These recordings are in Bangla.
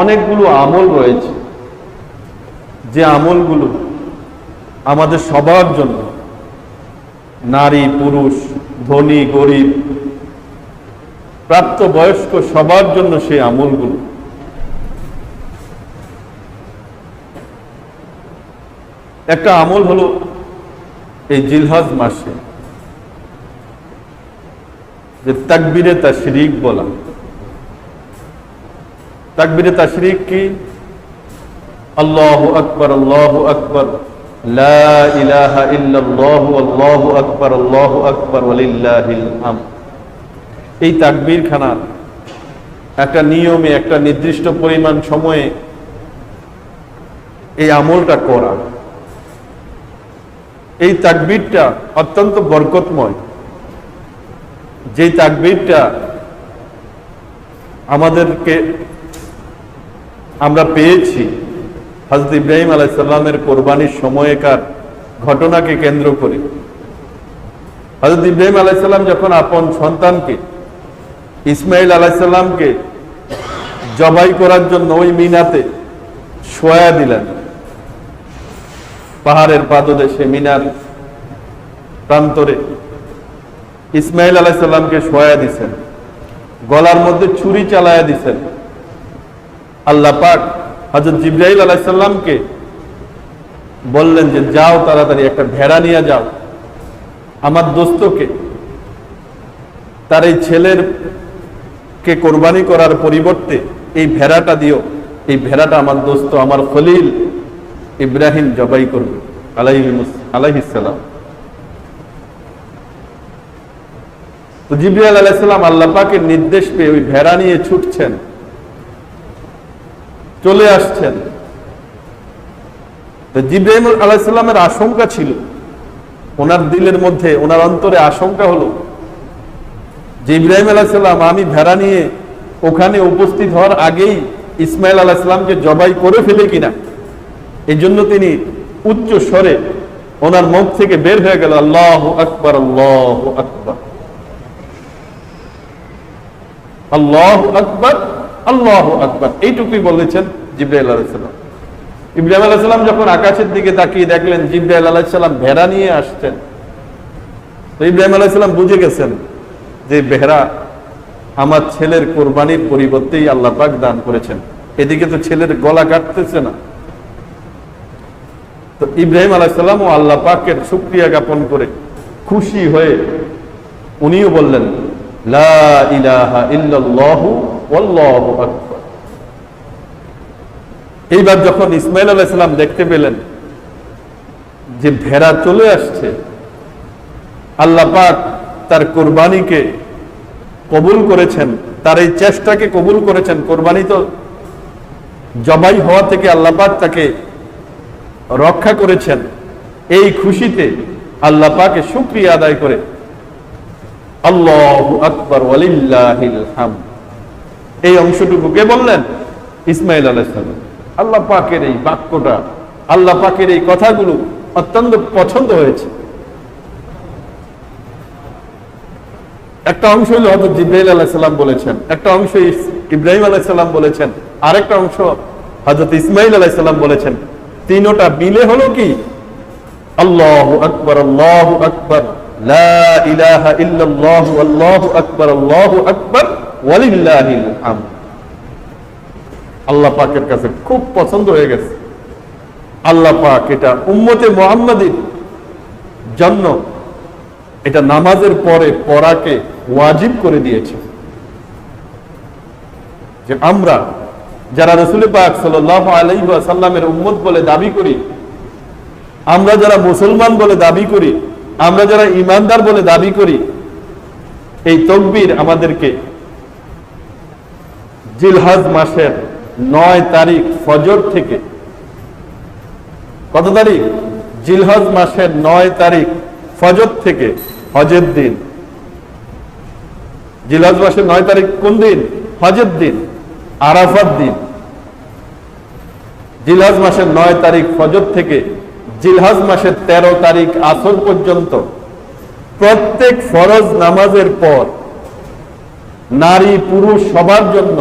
অনেকগুলো আমল রয়েছে। যে আমলগুলো আমাদের সবার জন্য, নারী, পুরুষ, ধনী, গরিব প্রাপ্ত বয়স্ক সবার জন্য সেই আমলগুলো। একটা আমল হলো এই জিলহজ মাসে, যে তাকবিরে তাশরিক বলা। তাকবিরে তাশরিক কি? আল্লাহ আকবর আল্লাহ আকবর। আকবার আকবার এই তাকবীর খানা একটা নিয়মে, একটা নির্দিষ্ট পরিমাণ সময়ে এই আমলটা করা। এই তাকবীরটা অত্যন্ত বরকতময়। যে তাকবীরটা আমাদেরকে আমরা পেয়েছি। হজরত ইব্রাহিম আলাইসাল্লামের কোরবানির সময়কার ঘটনাকে কেন্দ্র করে। হজরত ইব্রাহিম আলাইসাল্লাম যখন আপন সন্তানকে ইসমাইল আলাইসাল্লামকে জবাই করার জন্য ওই মিনাতে শোয়া দিলেন, পাহাড়ের পাদদেশে, মিনার প্রান্তরে ইসমাইল আলাইসাল্লামকে শোয়া দিছেন, গলার মধ্যে ছুরি চালায়া দিছেন। আল্লাহ পাক হজরত জিব্রাইল আলাইসাল্লামকে বললেন যে, যাও তাড়াতাড়ি, একটা ভেড়া নিয়ে যাও। আমার দোস্তকে, তার এই ছেলের কে কোরবানি করার পরিবর্তে এই ভেড়াটা দিও। এই ভেড়াটা আমার দোস্ত, আমার খলিল ইব্রাহিম জবাই করবে। আলাইহি আলাইহিসাল্লাম তো জিব্রাইল আলাইসাল্লাম আল্লাহ পাকের নির্দেশ পেয়ে ওই ভেড়া নিয়ে ছুটছেন। চলে আসছেন। জিব্রাহিম আলাইসাল্লামের আশঙ্কা ছিল। ওনার দিলের মধ্যে, ওনার অন্তরে আশঙ্কা হলো, যে ইব্রাহিম আলাইসাল্লাম আমি ভেড়া নিয়ে ওখানে উপস্থিত হওয়ার আগেই ইসমাইল আলাহিসাল্লামকে জবাই করে ফেলে কিনা। এই জন্য তিনি উচ্চ স্বরে ওনার মুখ থেকে বের হয়ে গেল, আল্লাহ আকবর আল্লাহ আকবর। আল্লাহ আকবর? আল্লাহ আকবর। এইটুকুই বলেছেন জিব্রাইল আলাইসাল্লাম ইব্রাহিম আলাইসাল্লাম যখন আকাশের দিকে তাকিয়ে দেখলেন, জিব্রাইল আলাইসাল্লাম ভেড়া নিয়ে আসছেন। তো ইব্রাহিম আলাইসাল্লাম বুঝে গেছেন যে ভেড়া আমার ছেলের কোরবানির পরিবর্তেই আল্লাহ পাক দান করেছেন। এদিকে তো ছেলের গলা কাটতেছে না। তো ইব্রাহিম আলাইসাল্লাম ও আল্লাহ পাকের শুক্রিয়া জ্ঞাপন করে খুশি হয়ে উনিও বললেন, লা ইলাহা ইল্লাল্লাহু এইবার যখন ইসমাইল আলাইসাল্লাম দেখতে পেলেন যে ভেড়া চলে আসছে, আল্লাহ পাক তার কোরবানিকে কবুল করেছেন, তার এই চেষ্টাকে কবুল করেছেন। কোরবানি তো জবাই হওয়া থেকে আল্লাহ পাক তাকে রক্ষা করেছেন। এই খুশিতে আল্লাহ পাকে শুক্রিয়া আদায় করে আল্লাহ আকবর হাম এই অংশটুকু কে বললেন? ইসমাইল আলাইসাল্লাম আল্লাহ পাকের এই বাক্যটা, আল্লাহ পাকের এই কথাগুলো অত্যন্ত পছন্দ হয়েছে। একটা অংশ হলো হজরত জিব্রাইল আলাইসাল্লাম বলেছেন, একটা অংশ ইব্রাহিম আলাইসাল্লাম বলেছেন, আরেকটা অংশ হজরত ইসমাইল আলাইসাল্লাম বলেছেন। তিনোটা মিলে হলো কি? আল্লাহ আকবর আল্লাহ আকবর, লা ইলাহা ইল্লাল্লাহু, আল্লাহু আকবার আল্লাহু আকবার। আল্লাহ পাকের কাছে খুব পছন্দ হয়ে গেছে। আল্লাহ পাক এটা উম্মতে মোহাম্মদীর জন্য এটা নামাজের পরে পড়াকে ওয়াজিব করে দিয়েছে। যে আমরা যারা রসুল পাক সাল্লাহ উম্মত বলে দাবি করি, আমরা যারা মুসলমান বলে দাবি করি, আমরা যারা ইমানদার বলে দাবি করি, এই তকবির আমাদেরকে জিলহাজ মাসের নয় তারিখ ফজর থেকে। কত তারিখ? জিলহজ মাসের নয় তারিখ ফজর থেকে হজের দিন। জিলহজ মাসের নয় তারিখ কোন দিন? হজের দিন আরাফার দিন। জিলহজ মাসের নয় তারিখ ফজর থেকে জিলহজ মাসের তেরো তারিখ আসর পর্যন্ত। প্রত্যেক ফরজ নামাজের পর নারী পুরুষ সবার জন্য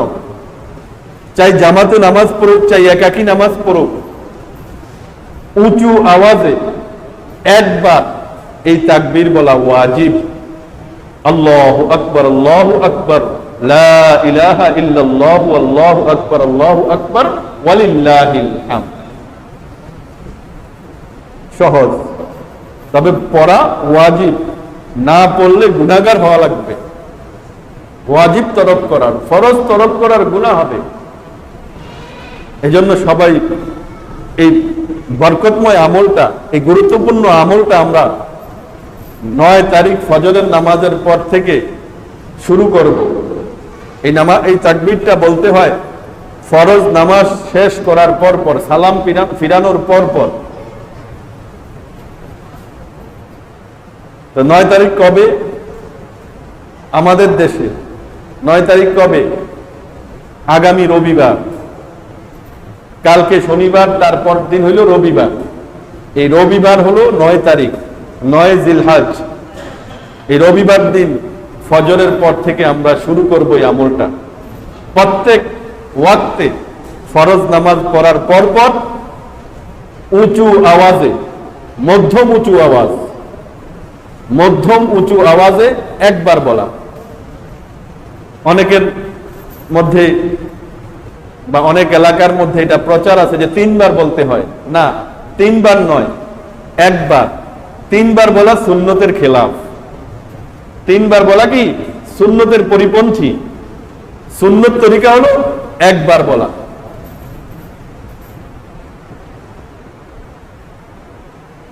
চাই জামাতে নামাজ পড়ুক, চাই একাকি নামাজ পড়ুক। উঁচু আওয়াজে একবার এই তাকবীর বলা ওয়াজিব। আল্লাহ আকবর আল্লাহ আকবর সহজ। তবে পড়া ওয়াজিব। না পড়লে গুনাহগার হওয়া লাগবে। ওয়াজিব তরফ করার, ফরজ তরফ করার গুনাহ হবে। এজন্য সবাই এই বরকতময় আমলটা, এই গুরুত্বপূর্ণ আমলটা আমরা নয় তারিখ ফজরের নামাজের পর থেকে শুরু করব। এই নামা, এই তাকবীরটা বলতে হয়, ফরজ নামাজ শেষ করার পর পর, সালাম ফিরা- ফিরানোর পর পর। তো নয় তারিখ কবে? আমাদের দেশে। নয় তারিখ কবে? আগামী রবিবার। কালকে শনিবার তারপর দিন হইল রবিবার। এই রবিবার হলো নয় তারিখ, নয় জিলহাজ। এই রবিবার দিন ফজরের পর থেকে আমরা শুরু করব এই আমলটা। প্রত্যেক ওয়াক্তে ফরজ নামাজ পড়ার পর পর উঁচু আওয়াজে, মধ্যম উঁচু আওয়াজ, মধ্যম উঁচু আওয়াজে একবার বলা। অনেকের মধ্যে বা অনেক এলাকার মধ্যে এটা প্রচার আছে যে তিনবার বলতে হয়। না, তিনবার নয়, একবার। তিনবার বলা সুন্নতের খেলাফ। তিনবার বলা কি? সুন্নতের পরিপন্থী। সুন্নত তরিকা হলো একবার বলা।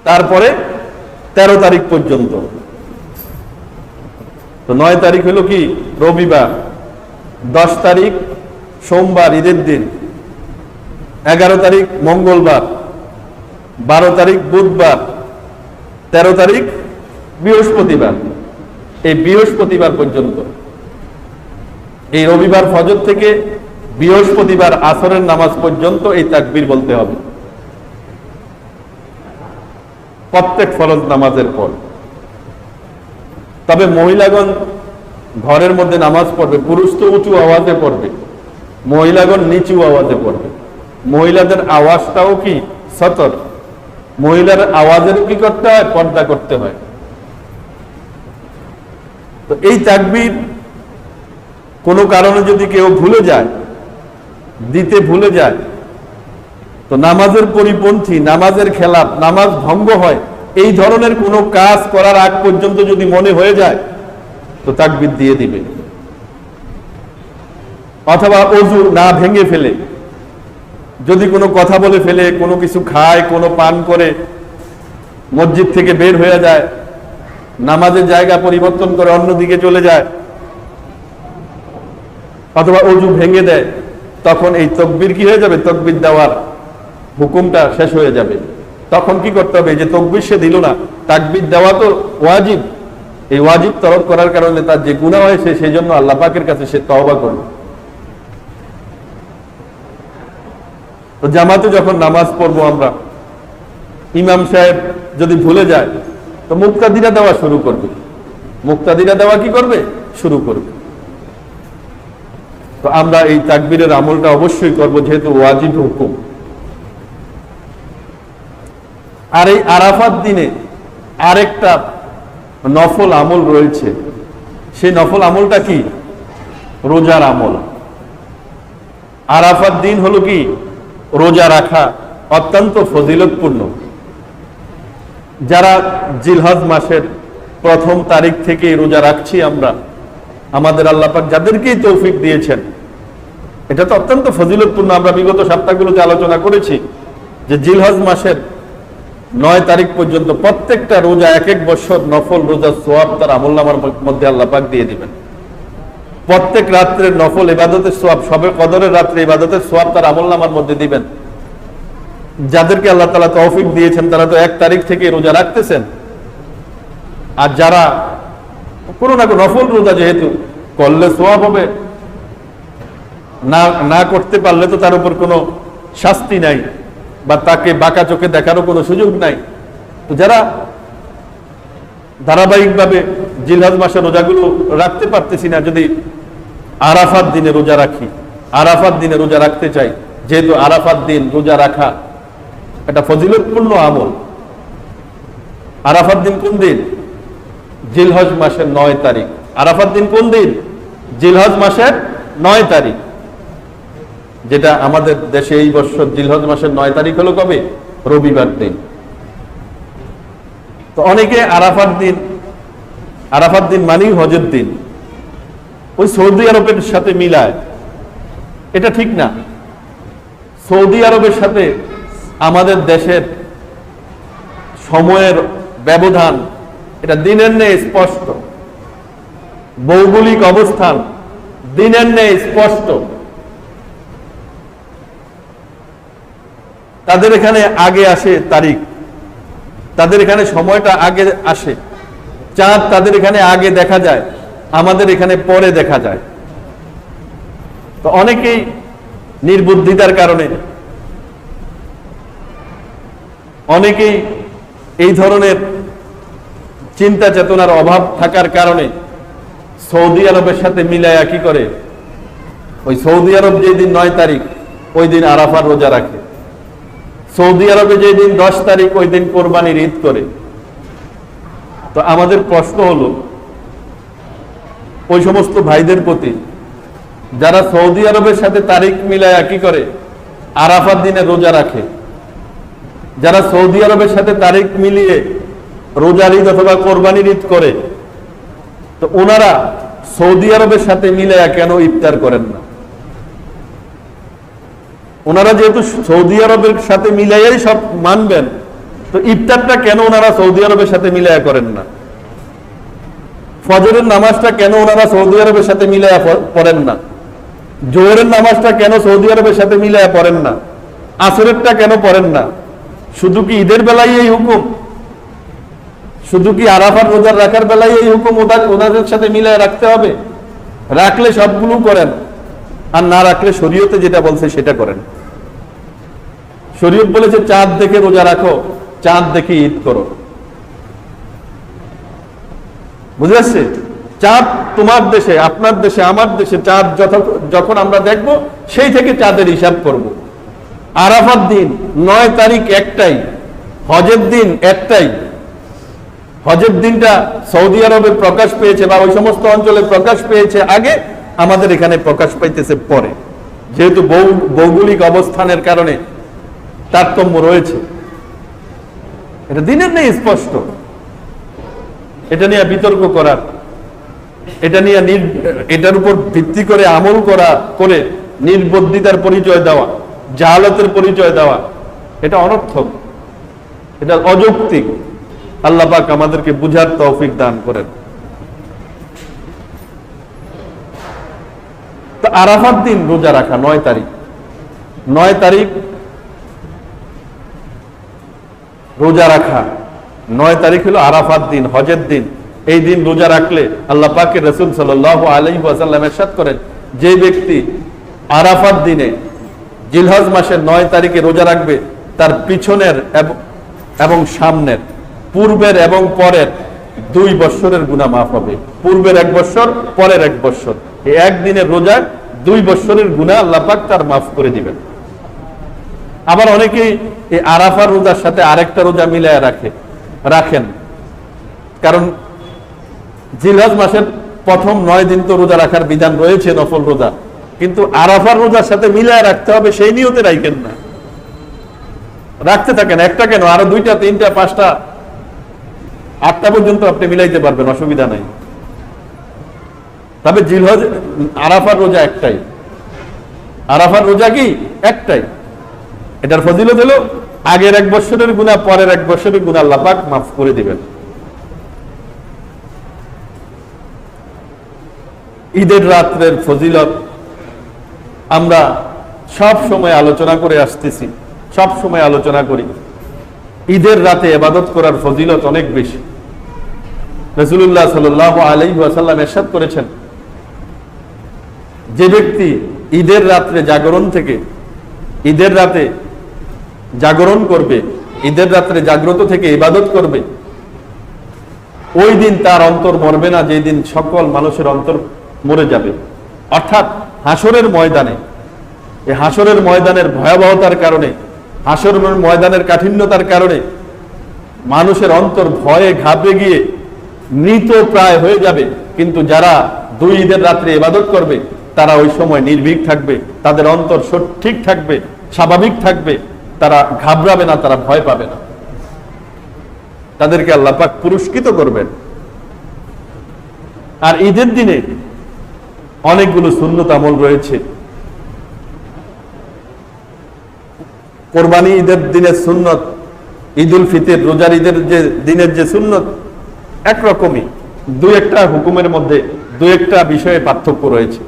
তারপরে তেরো তারিখ পর্যন্ত। তো নয় তারিখ হলো কি? রবিবার। দশ তারিখ সোমবার, ঈদের দিন। এগারো তারিখ মঙ্গলবার, বারো তারিখ বুধবার, তেরো তারিখ বৃহস্পতিবার। এই বৃহস্পতিবার পর্যন্ত। এই রবিবার ফজর থেকে বৃহস্পতিবার আসরের নামাজ পর্যন্ত এই তাকবির বলতে হবে। প্রত্যেক ফরজ নামাজের পর। তবে মহিলাগণ ঘরের মধ্যে নামাজ পড়বে, পুরুষ তো উঁচু আওয়াজে পড়বে। মহিলাগণ নিচু আওয়াজে পড়বে। মহিলাদের আওয়াজটাও কি সতর? মহিলার আওয়াজেরও কি করতে হয়? পর্দা করতে হয়। তো এই তাকবীর কোনো কারণে যদি কেউ ভুলে যায়, দিতে ভুলে যায়, তো নামাজের পরিপন্থী, নামাজের খেলাপ নামাজ ভঙ্গ হয়, এই ধরনের কোনো কাজ করার আগ পর্যন্ত যদি মনে হয়ে যায়, তো তাকবির দিয়ে দিবে। অথবা অজু না ভেঙে ফেলে। যদি কোনো কথা বলে ফেলে, কোনো কিছু খায়, কোনো পান করে, মসজিদ থেকে বের হয়ে যায়, নামাজের জায়গা পরিবর্তন করে অন্যদিকে চলে যায়, অথবা অজু ভেঙে দেয়, তখন এই তকবির কি হয়ে যাবে? তকবির দেওয়ার হুকুমটা শেষ হয়ে যাবে। তখন কি করতে হবে? যে তকবির সে দিল না। তাকবির দেওয়া তো ওয়াজিব। এই ওয়াজিব তরফ করার কারণে তার যে গুণা হয়েছে, সেই জন্য আল্লাহ পাকের কাছে সে তওবা করবে তো জামাতে যখন নামাজ পড়ব আমরা, ইমাম সাহেব যদি ভুলে যায়, তো মুক্তাদিরা দেওয়া শুরু করবে। মুক্তাদিরা দেওয়া কি করবে? শুরু করবে। তো আমরা এই তাকবীরের আমলটা অবশ্যই করব, যেহেতু ওয়াজিব হুকুম। আর এই আরাফাত দিনে আরেকটা নফল আমল রয়েছে। সেই নফল আমলটা কি? রোজার আমল। আরাফাত দিন হলো কি? রোজা রাখা অত্যন্ত ফজিলতপূর্ণ। যারা জিলহজ মাসের প্রথম তারিখ থেকে রোজা রাখছি আমরা, আমাদের আল্লাহ পাক যাদেরকেই তৌফিক দিয়েছেন, এটা তো অত্যন্ত ফজিলতপূর্ণ। আমরা বিগত সপ্তাহগুলোতে আলোচনা করেছি যে জিলহজ মাসের নয় তারিখ পর্যন্ত প্রত্যেকটা রোজা এক এক বছর নফল রোজা সোয়াব তার আমল্লামার মধ্যে আল্লাহ পাক দিয়ে দিবেন। প্রত্যেক রাত্রের নফল ইবাদতের সোয়াব সবে কদরের রাত্রে ইবাদতের সোয়াব তার আমল নামার মধ্যে দিবেন। যাদেরকে আল্লাহ তালা তৌফিক দিয়েছেন, তারা তো এক তারিখ থেকে রোজা রাখতেছেন। আর যারা কোনো না কোনো নফল রোজা যেহেতু করলে সোয়াব হবে, না না করতে পারলে তো তার উপর কোনো শাস্তি নাই বা তাকে বাঁকা চোখে দেখারও কোনো সুযোগ নাই। তো যারা ধারাবাহিকভাবে জিলহাজ মাসের রোজাগুলো রাখতে পারতেছি না, যদি আরাফাত দিনে রোজা রাখি। আরাফাত দিনে রোজা রাখতে চাই। যেহেতু আরাফাত দিন রোজা রাখা এটা ফজিলতপূর্ণ আমল। আরাফাত দিন কোন দিন? জিলহজ মাসের নয় তারিখ। আরাফাত দিন কোন দিন? জিলহজ মাসের নয় তারিখ। যেটা আমাদের দেশে এই বছর জিলহজ মাসের নয় তারিখ হলো কবে? রবিবার দিন। তো অনেকে আরাফাত দিন আরাফাত দিন মানেই হজের দিন। ওই সৌদি আরবের সাথে মিলায়। এটা ঠিক না। সৌদি আরবের সাথে আমাদের দেশের সময়ের ব্যবধান, এটা দিনের নেই স্পষ্ট। ভৌগোলিক অবস্থান দিনের নেই স্পষ্ট। তাদের এখানে আগে আসে তারিখ। তাদের এখানে সময়টা আগে আসে। চাঁদ তাদের এখানে আগে দেখা যায়। আমাদের এখানে পরে দেখা যায়। তো অনেকেই নির্বুদ্ধিতার কারণে, অনেকেই এই ধরনের চিন্তা চেতনার অভাব থাকার কারণে সৌদি আরবের সাথে মিলায়া কি করে? ওই সৌদি আরব যেদিন নয় তারিখ, ওই দিন আরাফার রোজা রাখে। সৌদি আরবে যেদিন দশ তারিখ, ওই দিন কোরবানির ঈদ করে। তো আমাদের প্রশ্ন হলো ওই সমস্ত ভাইদের প্রতি, যারা সৌদি আরবের সাথে তারিখ মিলায়া কি করে, আরাফাত দিনে রোজা রাখে, যারা সৌদি আরবের সাথে তারিখ মিলিয়ে রোজার ঈদ অথবা কোরবানির ঈদ করে, তো ওনারা সৌদি আরবের সাথে মিলায়া কেন ইফতার করেন না? ওনারা যেহেতু সৌদি আরবের সাথে মিলাইয়াই সব মানবেন, তো ইফতারটা কেন ওনারা সৌদি আরবের সাথে মিলাইয়া করেন না? ফজরের নামাজটা কেন ওনারা সৌদি আরবের সাথে প- পড়েন না? জোহরের নামাজটা কেন সৌদি আরবের সাথে মিলাইয়া পড়েন না? আসরেরটা কেন পড়েন না? শুধু কি ঈদের বেলায় এই হুকুম? শুধু কি আরাফার রোজার রাখার বেলায় এই হুকুম ওনাদের সাথে মিলায় রাখতে হবে? রাখলে সবগুলো করেন, আর না রাখলে শরীয়তে যেটা বলছে সেটা করেন। শরীয়ত বলেছে, চাঁদ দেখে রোজা রাখো, চাঁদ দেখে ঈদ করো। বুঝে চাঁদ তোমার দেশে, আপনার দেশে, আমার দেশে, চাঁদ যখন আমরা দেখব, সেই থেকে চাঁদের হিসাব করব। আরাফাত দিন, নয় তারিখ একটাই, হজের দিন একটাই। হজের দিনটা সৌদি আরবে প্রকাশ পেয়েছে বা ওই সমস্ত অঞ্চলে প্রকাশ পেয়েছে আগে, আমাদের এখানে প্রকাশ পাইতেছে পরে। যেহেতু ভৌগোলিক অবস্থানের কারণে তারতম্য রয়েছে। এটা দিনের নেই, স্পষ্ট। এটা নিয়ে বিতর্ক করার এটা নিয়ে এটার উপর ভিত্তি করে আমল করা, করে নির্বুদ্ধিতার পরিচয় দেওয়া জাহালতের পরিচয় দেওয়া, এটা অনর্থক, এটা অযৌক্তিক। আল্লাহ পাক আমাদেরকে বুঝার তৌফিক দান করেন। তো আরাফাত দিন রোজা রাখা, নয় তারিখ। নয় তারিখ রোজা রাখা নয় তারিখ হলো আরাফাত দিন, হজের দিন। এই দিন রোজা রাখলে আল্লাহ পাকের রসুল সাল আলহি আসাল্লাম এরশাদ করেন, যে ব্যক্তি আরাফাত দিনে জিলহজ মাসের নয় তারিখে রোজা রাখবে, তার পিছনের এবং- সামনের, পূর্বের এবং পরের দুই বৎসরের গুণা মাফ হবে। পূর্বের এক বৎসর, পরের এক বৎসর। এই একদিনের রোজা দুই বৎসরের গুণা আল্লাহ পাক তার মাফ করে দিবেন। আবার অনেকেই এই আরাফার রোজার সাথে আরেকটা রোজা মিলায় রাখে। রাখেন। কারণ জিলহজ মাসের প্রথম নয় দিন তো রোজা রাখার বিধান রয়েছে, নফল রোজা। কিন্তু আরাফার রোজার সাথে মিলায় রাখতে হবে, সেই নিয়তে রাখেন না। রাখতে থাকেন, একটা কেন? আরও দুইটা, তিনটা, পাঁচটা, আটটা পর্যন্ত আপনি মিলাইতে পারবেন, অসুবিধা নাই। তবে জিলহজ, আরাফার রোজা একটাই। আরাফার রোজা কি? একটাই। এটার ফজিলত হলো আগের এক বছরের গুণা পরের এক বছরের গুণা আল্লাহ পাক মাফ করে দিবেন। ঈদের রাত্রের ফজিলত আমরা সব সময় আলোচনা করে আসতেছি, সব সময় আলোচনা করি। ঈদের রাতে এবাদত করার ফজিলত অনেক বেশি। রসুল্লাহ সাল আলাই ওয়াসাল্লাম এরশাদ করেছেন, যে ব্যক্তি ঈদের রাত্রে জাগরণ থেকে, ঈদের রাতে জাগরণ করবে, ঈদের রাত্রে জাগ্রত থেকে ইবাদত করবে। ওই দিন তার অন্তর মরবে না যেদিন সকল মানুষের অন্তর মরে যাবে। অর্থাৎ হাসরের ময়দানে, এই হাসরের ময়দানের ভয়াবহতার কারণে, হাসরের ময়দানের কাঠিন্যতার কারণে মানুষের অন্তর ভয়ে ঘাবড়ে গিয়ে মৃত প্রায় হয়ে যাবে। কিন্তু যারা দুই ঈদের রাত্রে ইবাদত করবে, তারা ওই সময় নির্ভীক থাকবে, তাদের অন্তর সৎ- ঠিক থাকবে, স্বাভাবিক থাকবে। তারা ঘাবড়াবে না, তারা ভয় পাবে না। তাদেরকে আল্লাহ পাক পুরস্কৃত করবেন। আর ঈদের দিনে অনেকগুলো শূন্যত আমল রয়েছে। কোরবানি ঈদের দিনের সুন্নত ঈদ উল ফিতর, রোজার ঈদের যে দিনের যে সুন্নত, একরকমই। দু একটা হুকুমের মধ্যে দু একটা বিষয়ে পার্থক্য রয়েছে।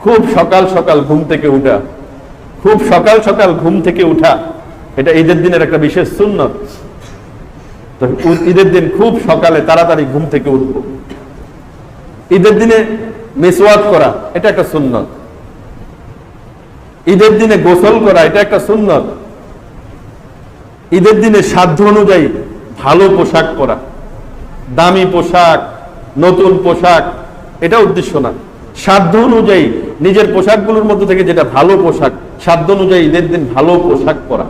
খুব সকাল সকাল ঘুম থেকে উঠা খুব সকাল সকাল ঘুম থেকে উঠা, এটা ঈদের দিনের একটা বিশেষ সুন্নত। তো ঈদের দিন খুব সকালে তাড়াতাড়ি ঘুম থেকে উঠব। ঈদের দিনে মেসওয়াক করা, এটা একটা সুন্নত। ঈদের দিনে গোসল করা, এটা একটা সুন্নত। ঈদের দিনে সাধ্য অনুযায়ী ভালো পোশাক পরা, দামি পোশাক, নতুন পোশাক, এটা উদ্দেশ্য না। সাধ্য অনুযায়ী নিজের পোশাকগুলোর মধ্যে থেকে যেটা ভালো পোশাক সাধ্য অনুযায়ী ঈদের দিন ভালো পোশাক পরা।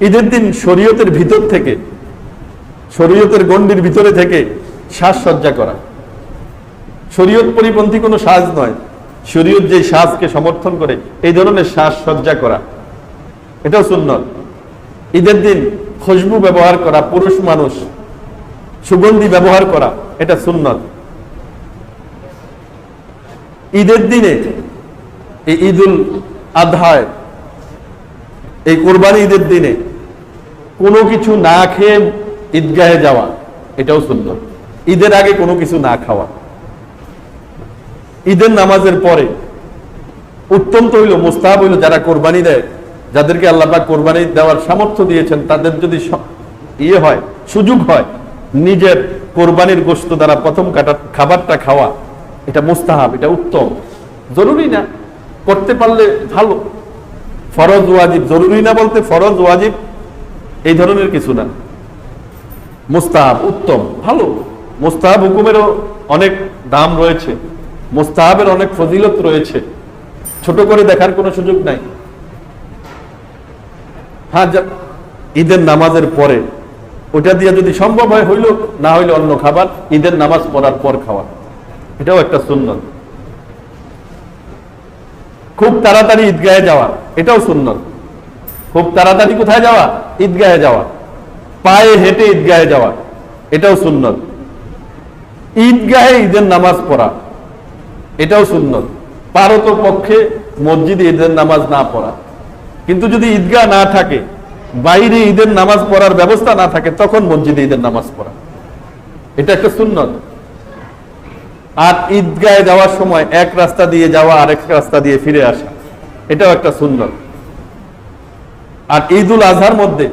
ঈদের দিন শরীয়তের ভিতর থেকে, শরীয়তের গণ্ডির ভিতরে থেকে সাজসজ্জা করা। শরীয়ত পরিপন্থী কোনো সাজ নয়। শরীয়ত যে সাজকে সমর্থন করে, এই ধরনের সাজসজ্জা করা। এটাও সুন্নত। ঈদের দিন খুশবু ব্যবহার করা, পুরুষ মানুষ, সুগন্ধি ব্যবহার করা, এটা সুন্নত। ঈদের দিনে, এই ঈদুল আধায় এই কোরবানি ঈদের দিনে কোনো কিছু না খেয়ে ঈদগাহে যাওয়া, এটাও সুন্দর ঈদের আগে কোনো কিছু না খাওয়া। ঈদের নামাজের পরে উত্তম তো হইল মুস্তাহাব হইল যারা কোরবানি দেয়, যাদেরকে আল্লাহ কোরবানি দেওয়ার সামর্থ্য দিয়েছেন, তাদের যদি ইয়ে হয়, সুযোগ হয়, নিজের কোরবানির গোস্ত দ্বারা প্রথম কাটা খাবারটা খাওয়া, এটা মুস্তাহাব, এটা উত্তম। জরুরি না। করতে পারলে ভালো। ফরজ, ওয়াজিব। জরুরি না বলতে ফরজ, ওয়াজিব, এই ধরনের কিছু না। মুস্তাহাব উত্তম, ভালো। মুস্তাহাব হুকুমেরও অনেক দাম রয়েছে। মুস্তাহাবের অনেক ফজিলত রয়েছে। ছোট করে দেখার কোনো সুযোগ নাই। হ্যাঁ ঈদের নামাজের পরে। ওটা দিয়ে যদি সম্ভব হয়, হইল, না হইলে অন্য খাবার। ঈদের নামাজ পড়ার পর খাওয়া। এটাও একটা সুন্নত। খুব তাড়াতাড়ি ঈদগাহে যাওয়া, এটাও সুন্নত। খুব তাড়াতাড়ি কোথায় যাওয়া? ঈদগাহে যাওয়া। পায়ে হেঁটে ঈদগাহে যাওয়া, এটাও সুন্নত। ঈদগাহে ঈদের নামাজ পড়া, এটাও সুন্নত। পারত পক্ষে মসজিদে ঈদের নামাজ না পড়া। কিন্তু যদি ঈদগাহ না থাকে, বাইরে ঈদের নামাজ পড়ার ব্যবস্থা না থাকে, তখন মসজিদে ঈদের নামাজ পড়া। এটা একটা সুন্নত। আর ঈদগাহে যাওয়ার সময় এক রাস্তা দিয়ে যাওয়া আরেক রাস্তা দিয়ে ফিরে আসা, এটাও একটা সুন্দর আর ঈদুল আজহার মধ্যে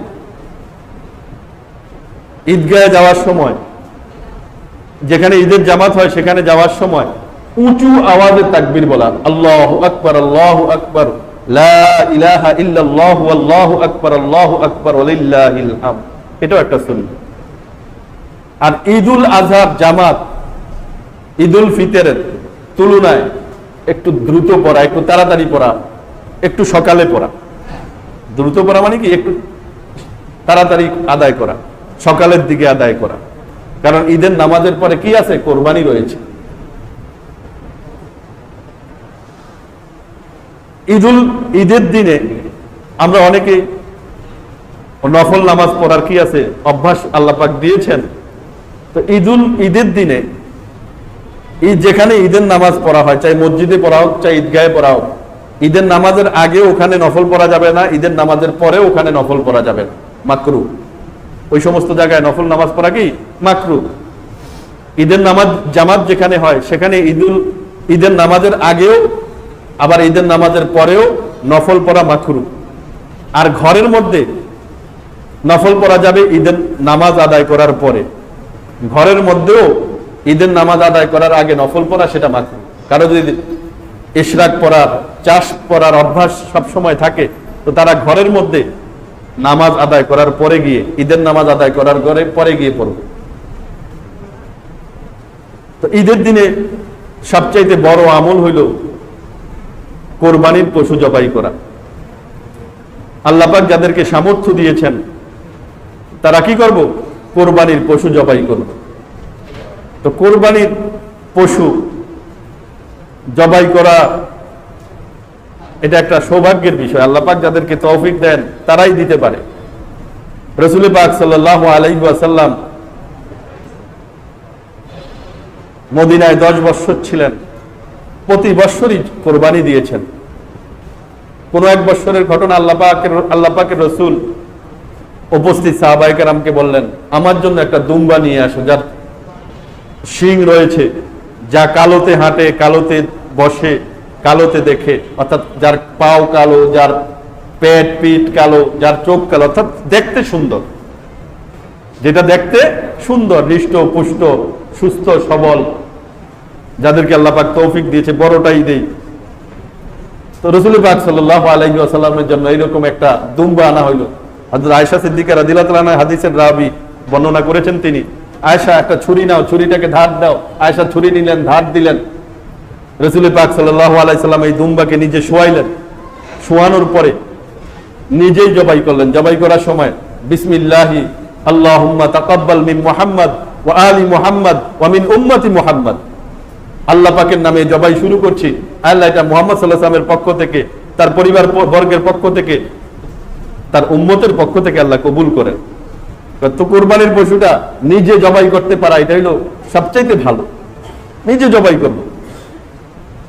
ঈদগাহে যাওয়ার সময়, যেখানে ঈদের জামাত হয় সেখানে যাওয়ার সময় উঁচু আওয়াজে তাকবির বলা, আল্লাহ আকবর আল্লাহ আকবর এটাও একটা সুন্নাত। আর ঈদুল আজহার জামাত ঈদুল ফিতরের তুলনায় একটু দ্রুত পড়া, একটু তাড়াতাড়ি পড়া, একটু সকালে পড়া। দ্রুত পড়া মানে কি? একটু তাড়াতাড়ি আদায় করা, সকালের দিকে আদায় করা। কারণ ঈদের নামাজের পরে কি আছে? কোরবানি রয়েছে। ঈদুল, ঈদের দিনে আমরা অনেকে নফল নামাজ পড়ার কি আছে? অভ্যাস আল্লাহ পাক দিয়েছেন। তো ঈদুল, ঈদের দিনে ঈদ যেখানে ঈদের নামাজ পড়া হয়, চাই মসজিদে পড়া হোক, চাই ঈদগাহে পড়া হোক, ঈদের নামাজের আগে ওখানে নফল পড়া যাবে না, ঈদের নামাজের পরে ওখানে নফল পড়া যাবে না। মাকরু। ওই সমস্ত জায়গায় নফল নামাজ পড়া কি? মাকরু। ঈদের নামাজ জামাত যেখানে হয়, সেখানে ঈদুল, ঈদের নামাজের আগেও, আবার ঈদের নামাজের পরেও নফল পড়া মাকরু। আর ঘরের মধ্যে নফল পড়া যাবে ঈদের নামাজ আদায় করার পরে। ঘরের মধ্যেও ঈদের নামাজ আদায় করার আগে নফল পড়া সেটা মাকরু কারও যদি ইশরাক পড়ার, চাষ পড়ার অভ্যাস সব সময় থাকে, তো তারা ঘরের মধ্যে নামাজ আদায় করার পরে গিয়ে, ঈদের নামাজ আদায় করার পরে পরে গিয়ে পড়বে। তো ঈদের দিনে সবচাইতে বড় আমল হইল কোরবানির পশু জবাই করা। আল্লাপাক যাদেরকে সামর্থ্য দিয়েছেন, তারা কি করব? কোরবানির পশু জবাই করব। তো কোরবানির পশু জবাই করা, এটা একটা সৌভাগ্যের বিষয়। আল্লাপাক যাদেরকে তৌফিক দেন, তারাই দিতে পারে। রসুল পাক সাল্লাহ মদিনায় দশ বৎসর ছিলেন। প্রতি বৎসরই কোরবানি দিয়েছেন। কোন এক বৎসরের ঘটনা আল্লাহ পাকের আল্লাহ পাকের রসুল উপস্থিত সাহাবাহিকের আমকে বললেন, আমার জন্য একটা দুম্বা নিয়ে আসো, যার শিং রয়েছে, যা কালোতে হাঁটে, কালোতে বসে, কালোতে দেখে, অর্থাৎ যার পাও কালো, যার পেট পিঠ কালো, যার চোখ কালো, অর্থাৎ দেখতে সুন্দর। যেটা দেখতে সুন্দর হৃষ্ট পুষ্ট, সুস্থ, সবল, যাদেরকে আল্লাহ পাক তৌফিক দিয়েছে, বড়টাই দেই। তো রসুল পাক সাল্লাহ আলাইহি আসাল্লামের জন্য এইরকম একটা দুম্বা আনা হইল। হাজর আয়সা সিদ্দিকা রাদিল্লাহ তালা হাদিসের রাবি বর্ণনা করেছেন তিনি। আয়সা একটা ছুরি নাও, ছুরিটাকে ধার দাও। আয়সা ছুরি নিলেন, ধার দিলেন। রসুল পাক সাল্লাহ আলাইসাল্লাম এই দুম্বাকে নিজে শোয়াইলেন। শোয়ানোর পরে নিজেই জবাই করলেন। জবাই করার সময়, বিসমিল্লাহি, আল্লাহুম্মা তাকাব্বাল মিন মুহাম্মদ ওয়া আলি মুহাম্মদ ওয়া মিন উম্মতি মুহাম্মদ। আল্লাহ পাকের নামে জবাই শুরু করছি। আল্লাহ এটা মোহাম্মদ সাল্লাহ সাল্লামের পক্ষ থেকে, তার পরিবার বর্গের পক্ষ থেকে, তার উম্মতের পক্ষ থেকে আল্লাহ কবুল করেন। তো কোরবানির পশুটা নিজে জবাই করতে পারা, এটা হলো সবচাইতে ভালো। নিজে জবাই করব।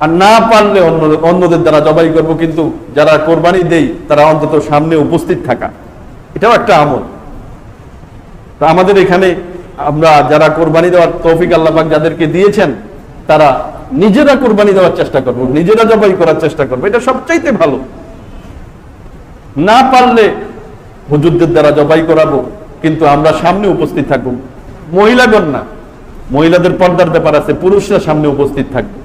আর না পারলে অন্য, অন্যদের দ্বারা জবাই করব, কিন্তু যারা কোরবানি দেই, তারা অন্তত সামনে উপস্থিত থাকা। এটাও একটা আমল। তা আমাদের এখানে আমরা যারা কোরবানি দেওয়ার তৌফিক আল্লাহ পাক যাদেরকে দিয়েছেন, তারা নিজেরা কোরবানি দেওয়ার চেষ্টা করব, নিজেরা জবাই করার চেষ্টা করব, এটা সবচাইতে ভালো। না পারলে হুজুরদের দ্বারা জবাই করাবো কিন্তু আমরা সামনে উপস্থিত থাকব। মহিলাগণ না। মহিলাদের পর্দার ব্যাপার আছে, পুরুষরা সামনে উপস্থিত থাকবে।